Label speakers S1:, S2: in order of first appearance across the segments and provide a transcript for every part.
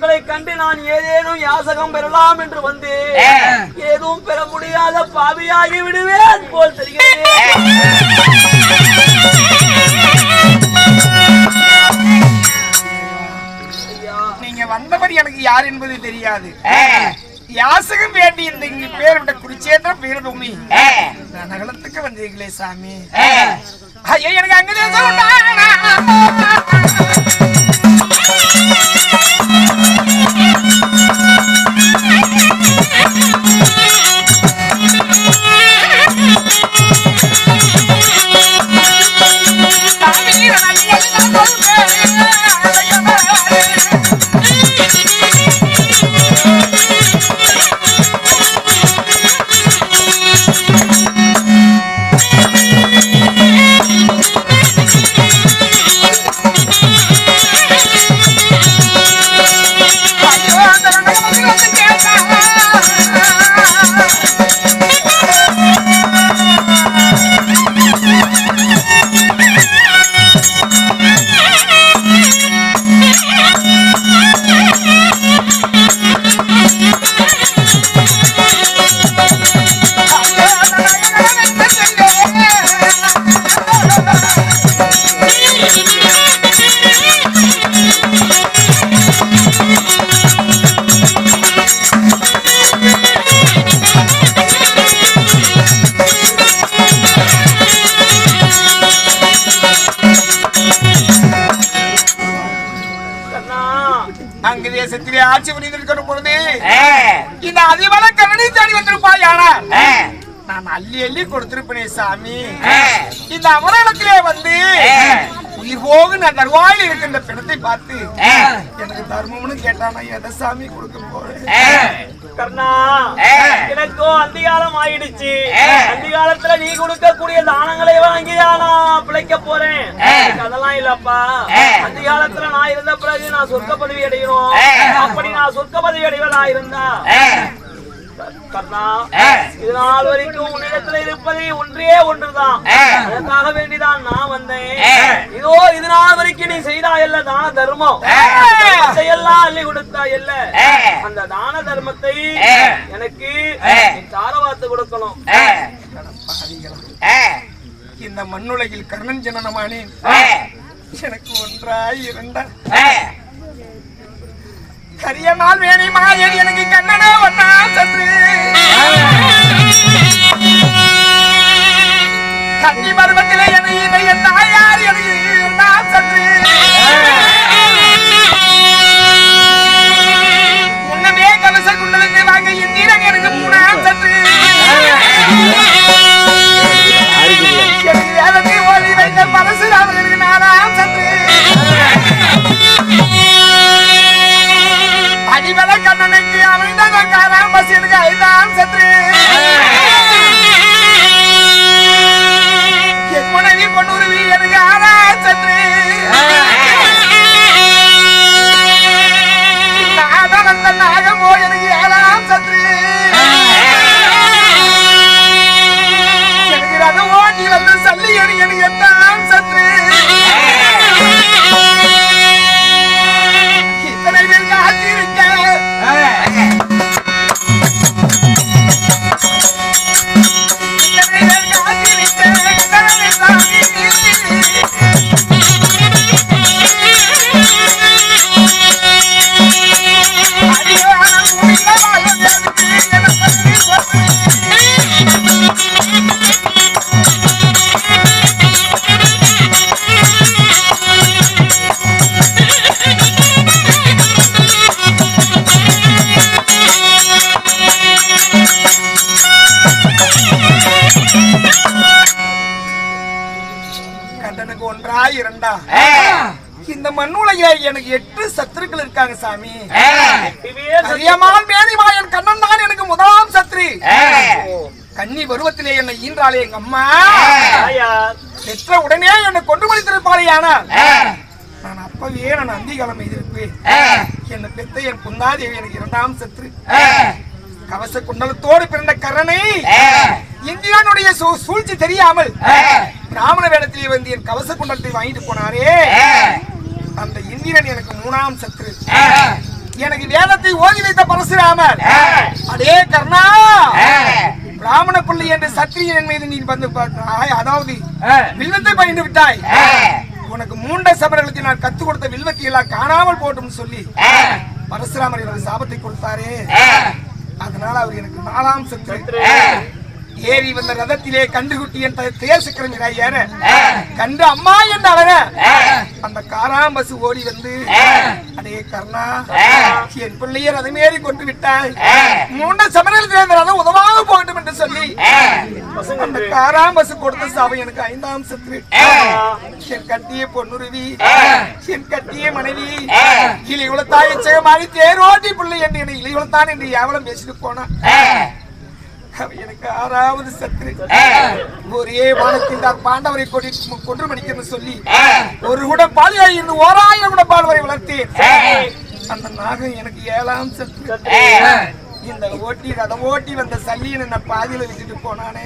S1: உங்களை கண்டு நான் ஏதேனும் யாசகம் பெறலாம் என்று வந்து ஏதும் பெற முடியாத பாவியாகி விடுவேன் போல் தெரிகிறது.
S2: நீங்க வந்தவர் எனக்கு யார் என்பது தெரியாது. யாசகம் வேண்டி இந்த இங்கு பேர் விட்ட குறிச்சேற்ற பேர் பூமி. நகலத்துக்கு வந்தீர்களே சாமி. ஐயா எனக்கு அங்க தேசத்திலே ஆட்சி புரிந்திருக்கிற பொழுது இந்த அதிபல கருணை தேடி வந்திருப்பாய் ஆனால் நான் அள்ளி அள்ளி கொடுத்திருப்பேனே சாமி. இந்த அமரணத்திலே வந்து உயிர் போகு நான் தருவாயில் இருக்கின்ற பிணத்தை பார்த்து எனக்கு தர்மம்னு கேட்டானா எதை சாமி கொடுக்க போறேன்.
S1: கர்ணா எனக்கும் அதிகாலம் ஆயிடுச்சு. அதிகாலத்துல நீ கொடுக்கக்கூடிய தானங்களை வாங்கி நான் பிழைக்க போறேன். அதெல்லாம் இல்லப்பா. அதிகாலத்துல நான் இருந்த பிறகு நான் சொர்க்க பதவி அடையணும். அப்படி நான் சொர்க்க பதவி அடைவதா இருந்தா? கர்ணா இது நாள் வரைக்கும் உன்னிடத்துல இருப்பது ஒன்றே ஒன்றுதான். அதற்காக வேண்டிதான் நான் வந்தேன். இதோ இது நாள் வரைக்கும் நீ செய்தா இல்ல தான தர்மம். எல்லாம் அள்ளி கொடுத்தா இல்ல அந்த தான தர்மத்தை எனக்கு நீ தாரவாத்து கொடுக்கணும்.
S2: இந்த மண்ணுலகில் கர்ணன் ஜனனமானேன். எனக்கு ஒன்றா இரண்டா கரியமால் நாள் வேணி எனக்கு கண்ணனா ஒன்னா சற்று கன்னி பருவத்திலே என்னை தாயார் ஒன்றா இரண்டா இந்த மண்ணுலகில எனக்கு எட்டு சத்துருக்கள் இருக்காங்க சாமி. கரியமான் மேனிமாயன் கண்ணன் தான் எனக்கு முதலாம் சத்ரு. கன்னி பருவத்திலே என்னை ஈன்றாளே எங்க அம்மா. பெற்ற உடனே என்னை கொண்டு மடித்திருப்பாளே ஆனால் நான் அப்பவே நான் அந்திகாலம் எதிர்ப்பேன். என்னை பெத்த என் புந்தாதேவி எனக்கு இரண்டாம் சத்ரு. கவச குண்டலத்தோடு பிறந்த கரனை இந்திரனுடைய சூ- சூழ்ச்சி தெரியாமல் பிராமண வேடத்திலே வந்து என் கவச குண்டலத்தை வாங்கிட்டு போனாரே. அந்த இந்திரன் எனக்கு மூணாம் சத்ரு. எனக்கு மந்திரத்தை ஓதி வைத்த பரசுராமர். அடே கர்ணா. பிராமண பிள்ளை என்ற சத்திரியன் மீது நீ வந்து. அதாவது வில்வத்தை பயின்று விட்டாய். உனக்கு மூண்ட சபர்களுக்கு நான் கத்து கொடுத்த வில்வத்தை எல்லாம் காணாமல் போட்டும் சொல்லி பரசுராமர் எனக்கு சாபத்தை கொடுத்தாரே. அதனால அவர் எனக்கு நாலாம் சத்து ஏறி வந்த ரதத்திலே கண்டுகுட்டி என் சக்கரம் ஏற கண்டு அம்மா என்று அழக அந்த காராம் பஸ் ஓடி வந்து அடே கர்ணா என் பிள்ளையை ரதமேறி கொண்டு விட்டாய். மூண்ட சமரல் சேர்ந்த ரதம் உதவாக போகட்டும் என்று சொல்லி அந்த காராம் பஸ் கொடுத்த சாபம் எனக்கு ஐந்தாம் சத்து. என் கட்டிய பொன்னுருவி என் கட்டிய மனைவி இலிகுலத்தாய் எச்சகமாடி தேரோட்டி பிள்ளை என்று என்னை இலிகுலத்தான் என்று எவலம் பேசிட்டு போனான். எனக்கு ஆறாவது சத்ரு. ஒரே வானத்தில் தான் பாண்டவரை கொடி கொன்று மணிக்கன்னு சொல்லி ஒரு கூட பாலியாய் இருந்து ஓராயிரம் கூட பால் வரை வளர்த்தேன் அந்த நாகம் எனக்கு ஏழாம் சத்ரு. இந்த ஓட்டி ரதம் ஓட்டி வந்த சல்லியன் என்ன பாதியில விட்டுட்டு போனானே.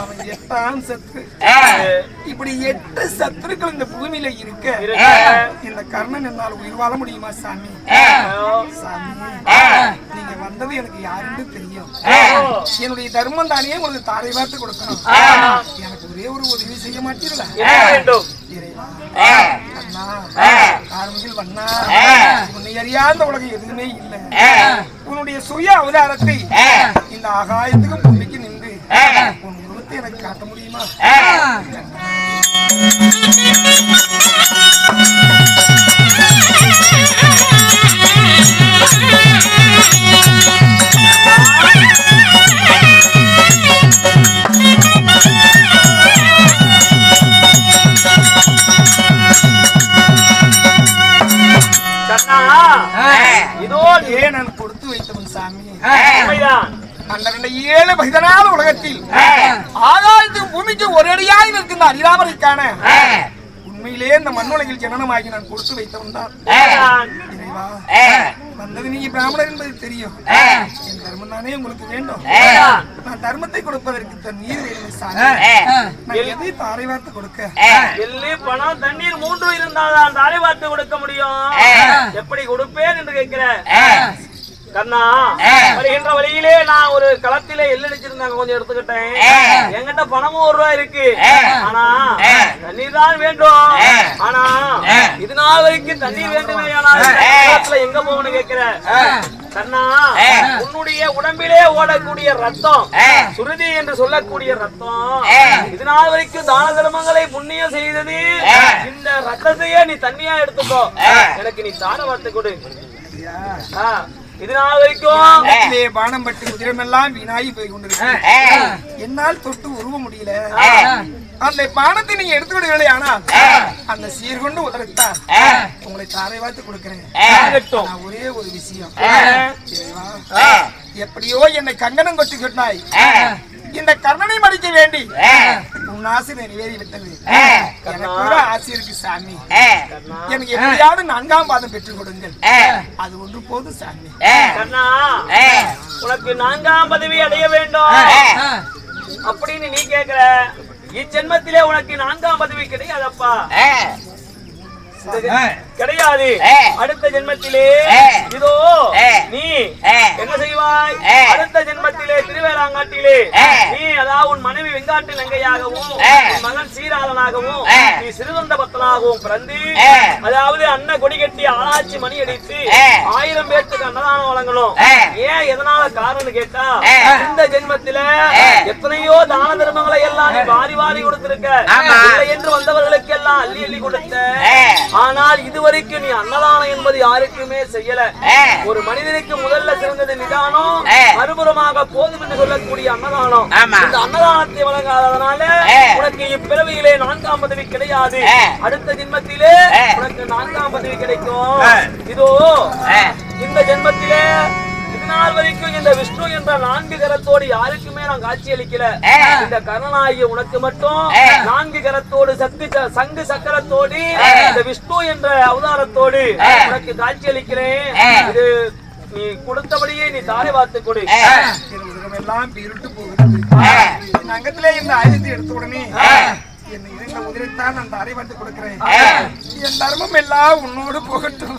S2: அவன் எட்டாம் சத்ரு இப்படி எட்டு சத்துருக்கள் இந்த பூமியில இருக்க இந்த கர்ணன் என்னால் உயிர் வாழ முடியுமா சாமி? சாமி நீங்க வந்தது எனக்கு யாருன்னு தெரியும். என்னுடைய தர்மம் தானே உங்களுக்கு தாரை வார்த்து கொடுக்கணும். எனக்கு ஒரே ஒரு உதவி செய்ய வண்ணா. உன்னை அறியாத உலகம் எதுவுமே இல்லை. உன்னுடைய சுய அவதாரத்தை இந்த ஆகாயத்துக்கும் பூமிக்கு நின்று உருவத்தை எனக்கு காட்ட முடியுமா?
S1: இதோ
S2: ஏன் நான் கொடுத்து வைத்தவன் சாமி?
S1: உண்மைதான்.
S2: ஏழு பதினால உலகத்தில் ஆகாயத்துக்கு பூமிக்கு ஒரு அடியாய் நிற்கின்ற அரிராமரைக்கான உண்மையிலே இந்த மண்ணுலகில் ஜனனமாகி நான் கொடுத்து வைத்தவன் தான். வந்தது நீங்க பிராமணர் என்பது தெரியும். என் தர்மம் தானே உங்களுக்கு வேண்டும். நான் தர்மத்தை கொடுப்பதற்கு தன் நீர் எதை தாரை வார்த்து கொடுக்க
S1: எள்ளு பணம் தண்ணீர் மூன்று இருந்தால் தான் தாரை வார்த்து கொடுக்க முடியும். எப்படி கொடுப்பேன் என்று கேட்கிற கண்ணா வருகின்ற வழியிலே நான் ஒரு களத்திலே எள்ளு அடிச்சிருந்தாங்க கொஞ்சம் எடுத்துக்கிட்டேன். என்கிட்ட பணமும் ஒரு ரூபாய் இருக்கு. ஆனா தண்ணீர் தான் வேண்டும். ஆனா இது நாள் வரைக்கும் தண்ணீர் வேண்டுமே களத்துல எங்க போகணும்னு கேட்கிற கண்ணா உன்னுடைய உடம்பிலே ஓடக்கூடிய ரத்தம் சுருதி என்று சொல்லக்கூடிய ரத்தம் இது நாள் வரைக்கும் தான தர்மங்களை புண்ணியம் செய்தது. இந்த ரத்தத்தையே நீ தண்ணியா எடுத்துக்கோ. எனக்கு நீ தான வார்த்தை கொடு. ஆ, இது நாள் வரைக்கும்
S2: பானம் பட்டு உதிரமெல்லாம் வீணாகி போய் கொண்டிருக்கு என்னால் தொட்டு உருவ முடியல. அந்த பானத்தை நீங்க எடுத்துக்கிடுவீங்களே ஆனால் அந்த சீர்கொண்டு உதறத்தான். உங்களை தாரை வார்த்து கொடுக்கிறேன்.
S1: ஆகட்டும்.
S2: நான் ஒரே ஒரு விஷயம். எப்படியோ என்னை கங்கணம் கொட்டி சொன்னாய். இந்த கர்ணனை மடிக்க வேண்டி. உன் ஆசை நிறைவேறி விட்டது எனக்கு ஒரு ஆசை இருக்கு சாமி. எனக்கு எப்படியாவது நான்காம் பாதம் பெற்றுக் கொடுங்கள். அது ஒன்று போதும் சாமி.
S1: உனக்கு நான்காம் பதவி அடைய வேண்டும். அப்படின்னு நீ கேக்குற. இச்சென்மத்திலே உனக்கு நான்காம் பதவி கிடையாதப்பா. கிடையாது. அடுத்த ஜென்மத்திலே இதோ நீ என்ன செய்வாய்? அடுத்த ஜென்மத்திலே திருவேலாங்காட்டிலே நீ அதாவது உன் மனைவி வெங்காட்டு லங்கையாகவும் உன் மகன் சீராளனாகவும் நீ சிறுதொண்ட பத்தனாகவும் பிறந்து அதாவது அன்ன கொடி கட்டி ஆராய்ச்சி மணி அடித்து ஆயிரம் பேர்த்துக்கு அன்னதானம் வழங்கணும். ஏன் எதனால காரணம் கேட்டா இந்த ஜென்மத்தில எத்தனையோ தான தர்மங்களை எல்லாம் நீ வாரி வாரி கொடுத்திருக்க. என்று வந்தவர்களுக்கு எல்லாம் அள்ளி அள்ளி கொடுத்த. ஆனால் இதுவரைக்கும் நீ அன்னதானம் என்பது யாருக்குமே செய்யல. ஒரு மனிதனுக்கு முதல்ல சிறந்தது நிதானம் மறுபுறமாக போதும் என்று சொல்லக்கூடிய அன்னதானம். இந்த அன்னதானத்தை வழங்காததனால உனக்கு இப்பிறவியிலே நான்காம் பதவி கிடையாது. அடுத்த ஜென்மத்திலே உனக்கு நான்காம் பதவி கிடைக்கும். இதோ இந்த ஜென்மத்திலே இதுநாள் வரைக்கும் இந்த விஷ்ணு என்ற நான்கு கரத்தோடு யாருக்குமே நான் காட்சி அளிக்கல இந்த கருணாகிய உனக்கு மட்டும் நான்கு கரத்தோடு சக்தி ச- சங்கு சக்கரத்தோடு இந்த விஷ்ணு என்ற அவதாரத்தோடு உனக்கு காட்சி அளிக்கிறேன் இது நீ கொடுத்தபடியே நீ தாரை பார்த்து கொடு.
S2: என் உலகமெல்லாம் இருட்டு போகிறது என் அங்கத்திலே இந்த ஆயுதத்தை எடுத்த உடனே என்னை இருந்த உதிரைத்தான் நான் தாரை பார்த்து கொடுக்கிறேன். என் தர்மம் எல்லாம் உன்னோடு போகட்டும்.